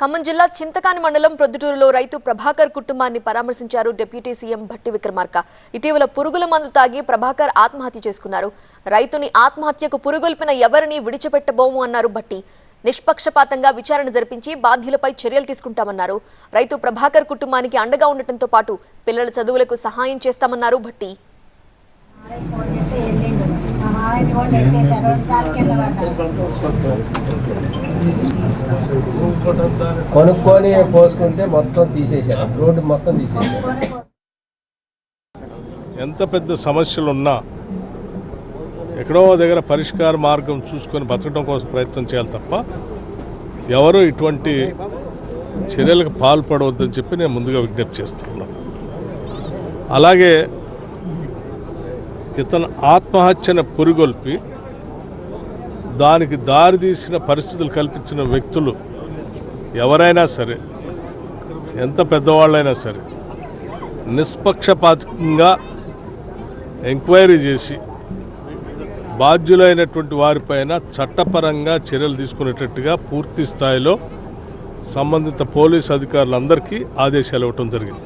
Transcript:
ఖమ్మం జిల్లా చింతకాని మండలం ప్రొద్దుటూరులో రైతు ప్రభాకర్ కుటుంబాన్ని పరామర్శించారు డిప్యూటీ సీఎం భట్టి విక్రమార్క. ఇటీవల పురుగుల మందు తాగి ప్రభాకర్ ఆత్మహత్య చేసుకున్నారు. రైతుని ఆత్మహత్యకు పురుగొల్పిన ఎవరిని విడిచిపెట్టబోము అన్నారు భట్టి. నిష్పక్షపాతంగా విచారణ జరిపించి బాధ్యులపై చర్యలు తీసుకుంటామన్నారు. రైతు ప్రభాకర్ కుటుంబానికి అండగా ఉండటంతో పాటు పిల్లల చదువులకు సహాయం చేస్తామన్నారు భట్టి. మామయ్య కొనుక్కొని పోసుకుంటే మొత్తం తీసేశారు. రోడ్డు మొత్తం తీసేశారు. ఎంత పెద్ద సమస్యలు ఉన్నా ఎక్కడో దగ్గర పరిష్కార మార్గం చూసుకొని బతకడం కోసం ప్రయత్నం చేయాలి తప్ప ఎవరు ఇటువంటి చర్యలకు పాల్పడవద్దని చెప్పి నేను ముందుగా విజ్ఞప్తి చేస్తున్నాను అలాగే ఇతను ఆత్మహత్యను పురిగొల్పి దానికి దారితీసిన పరిస్థితులు కల్పించిన వ్యక్తులు ఎవరైనా సరే ఎంత పెద్దవాళ్ళైనా సరే నిష్పక్షపాతంగా ఎంక్వైరీ చేసి బాధ్యులైనటువంటి వారిపైన చట్టపరంగా చర్యలు తీసుకునేటట్టుగా పూర్తి స్థాయిలో సంబంధిత పోలీస్ అధికారులందరికీ ఆదేశాలు ఇవ్వటం జరిగింది.